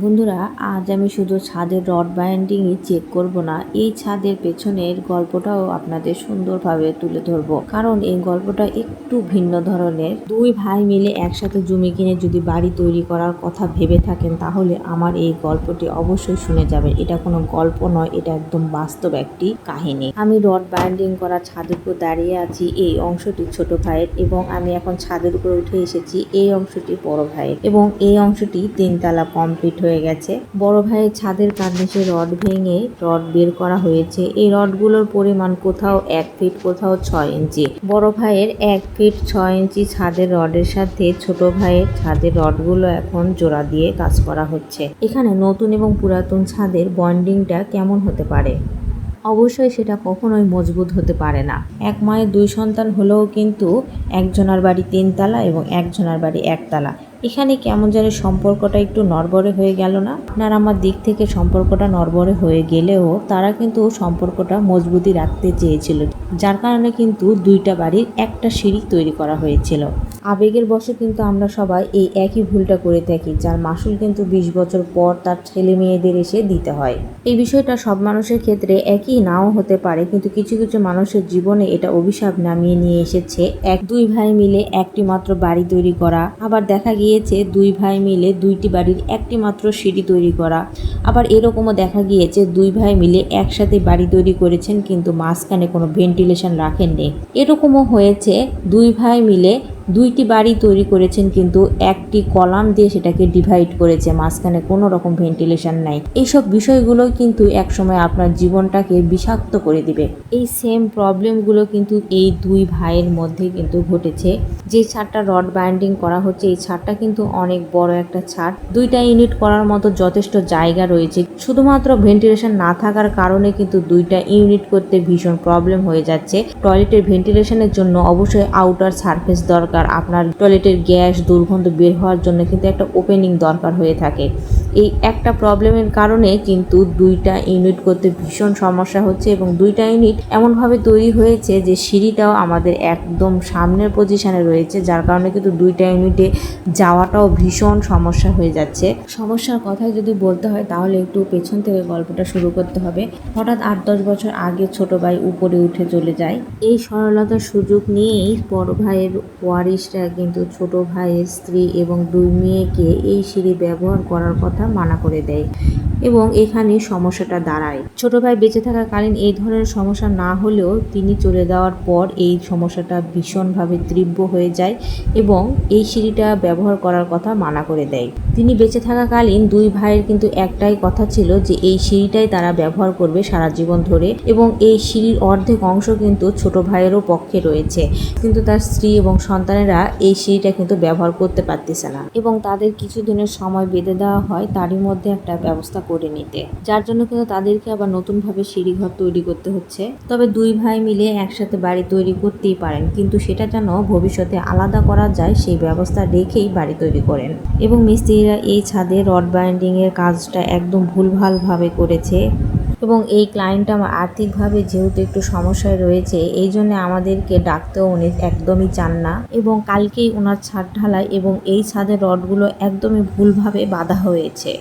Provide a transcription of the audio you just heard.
বন্ধুরা, আজ আমি শুধু ছাদের রড বাইন্ডিংই চেক করব না, এই ছাদের পেছনের গল্পটাও আপনাদের সুন্দরভাবে তুলে ধরবো। কারণ এই গল্পটা একটু ভিন্ন ধরনের। দুই ভাই মিলে একসাথে জমি কিনে যদি বাড়ি তৈরি করার কথা ভেবে থাকেন, তাহলে আমার এই গল্পটি অবশ্যই শুনে যাবেন। এটা কোনো গল্প নয়, এটা একদম বাস্তব একটি কাহিনী। আমি রড বাইন্ডিং করা ছাদের উপর দাঁড়িয়ে আছি, এই অংশটি ছোট ভাইয়ের এবং আমি এখন ছাদের উপর উঠে এসেছি, এই অংশটি বড় ভাইয়ের। এবং এই অংশটি তিনতলা কমপ্লিট হয়ে গেছে। বড় ভাইয়ের ছাদের কার্নিশে রড ভেঙে রড বের করা হয়েছে। এই রডগুলোর পরিমাণ কোথাও এক ফিট, কোথাও ছয় ইঞ্চি। বড় ভাইয়ের এক ফিট ছয় ইঞ্চি ছাদের রডের সাথে ছোট ভাইয়ের ছাদের রডগুলো এখন জোড়া দিয়ে কাজ করা হচ্ছে। এখানে নতুন এবং পুরাতন ছাদের বন্ডিংটা কেমন হতে পারে? অবশ্যই সেটা কখনোই মজবুত হতে পারে না। এক মায়ের দুই সন্তান হলেও কিন্তু একজনের বাড়ি তিনতলা এবং একজনের বাড়ি একতলা। এখানে কেমন যেন সম্পর্কটা একটু নড়বড়ে হয়ে গেল না? আপনার আমার দিক থেকে সম্পর্কটা নড়বড়ে হয়ে গেলেও তারা কিন্তু সম্পর্কটা মজবুতি রাখতে চেয়েছিল। যার কারণে কিন্তু দুইটা বাড়ির একটা সিঁড়ি তৈরি করা হয়েছিল। আবেগের বশে কিন্তু আমরা সবাই এই একই ভুলটা করে থাকি, যার মাসুল কিন্তু বিশ বছর পর তার ছেলে মেয়েদের এসে দিতে হয়। এই বিষয়টা সব মানুষের ক্ষেত্রে একই নাও হতে পারে, কিন্তু কিছু কিছু মানুষের জীবনে এটা অভিশাপ নামিয়ে নিয়ে এসেছে। এক, দুই ভাই মিলে একটি মাত্র বাড়ি তৈরি করা। আবার দেখা গিয়েছে দুই ভাই মিলে দুইটি বাড়ির একটি মাত্র সিঁড়ি তৈরি করা। আবার এরকমও দেখা গিয়েছে দুই ভাই মিলে একসাথে বাড়ি তৈরি করেছেন কিন্তু মাঝখানে কোনো ভেন্টিলেশন রাখেননি। এরকমও হয়েছে দুই ভাই মিলে দুইটি বাড়ি তৈরি করেছেন কিন্তু একটি কলাম দিয়ে সেটাকে ডিভাইড করেছে, মাঝখানে কোনো রকম ভেন্টিলেশন নাই। এইসব বিষয়গুলো কিন্তু একসময় আপনার জীবনটাকে বিষাক্ত করে দিবে। এই সেম প্রবলেমগুলো কিন্তু এই দুই ভাইয়ের মধ্যে কিন্তু ঘটেছে। যে ছাদটা রড বাইন্ডিং করা হচ্ছে, এই ছাদটা কিন্তু অনেক বড় একটা ছাদ। দুইটা ইউনিট করার মতো যথেষ্ট জায়গা রয়েছে। শুধুমাত্র ভেন্টিলেশন না থাকার কারণে কিন্তু দুইটা ইউনিট করতে ভীষণ প্রবলেম হয়ে যাচ্ছে। টয়লেটের ভেন্টিলেশনের জন্য অবশ্যই আউটার সারফেস দরকার। আপনার টয়লেটের গ্যাস দুর্গন্ধ বের হওয়ার জন্য কিন্তু একটা ওপেনিং দরকার হয়ে থাকে। এই একটা প্রবলেমের কারণে কিন্তু দুইটা ইউনিট করতে ভীষণ সমস্যা হচ্ছে এবং দুইটা ইউনিট এমনভাবে তৈরি হয়েছে যে সিঁড়িটাও আমাদের একদম সামনের পজিশনে রয়েছে যার কারণে কিন্তু দুইটা ইউনিটে যাওয়াটাও ভীষণ সমস্যা হয়ে যাচ্ছে। সমস্যার কথাই যদি বলতে হয় তাহলে একটু পেছন থেকে গল্পটা শুরু করতে হবে। হঠাৎ আট দশ বছর আগে ছোট ভাই উপরে উঠে চলে যায়। এই সরলতার সুযোগ নিয়েই বড় ভাইয়ের ওয়ারিশরা কিন্তু ছোট ভাইয়ের স্ত্রী এবং দুই মেয়েকে এই সিঁড়ি ব্যবহার করার কথা মানা করে দেয়। এবং এখানে সমস্যাটা দাঁড়ায়। ছোট ভাই বেঁচে থাকাকালীন এই ধরনের সমস্যা না হলেও তিনি চলে যাওয়ার পর এই সমস্যাটা ভীষণভাবে তীব্র হয়ে যায় এবং এই সিঁড়িটা ব্যবহার করার কথা মানা করে দেয়। তিনি বেঁচে থাকাকালীন দুই ভাইয়ের কিন্তু একটাই কথা ছিল যে এই সিঁড়িটাই তারা ব্যবহার করবে সারা জীবন ধরে এবং এই সিঁড়ির অর্ধেক অংশ কিন্তু ছোট ভাইয়েরও পক্ষে রয়েছে। কিন্তু তার স্ত্রী এবং সন্তানেরা এই সিঁড়িটা কিন্তু ব্যবহার করতে পারতেছে না এবং তাদের কিছু দিনের সময় বেঁধে দেওয়া হয়, তারই মধ্যে একটা ব্যবস্থা করে নিতে। যার জন্য কিন্তু তাদেরকে আবার নতুনভাবে সিঁড়িঘর তৈরি করতে হচ্ছে। তবে দুই ভাই মিলে একসাথে বাড়ি তৈরি করতেই পারেন, কিন্তু সেটা যেন ভবিষ্যতে আলাদা করা যায়, সেই ব্যবস্থা রেখেই বাড়ি তৈরি করেন। এবং মিস্ত্রিরা এই ছাদে রড বাইন্ডিং এর কাজটা একদম ভুলভালভাবে করেছে। এবং এই ক্লায়েন্টটা আমার আর্থিকভাবে যেহেতু একটু সমস্যায় রয়েছে, এই জন্য আমাদেরকে ডাকতেও উনি একদমই চান না। এবং কালকেই ওনার ছাদ ঢালাই এবং এই ছাদের রডগুলো একদমই ভুলভাবে বাঁধা হয়েছে।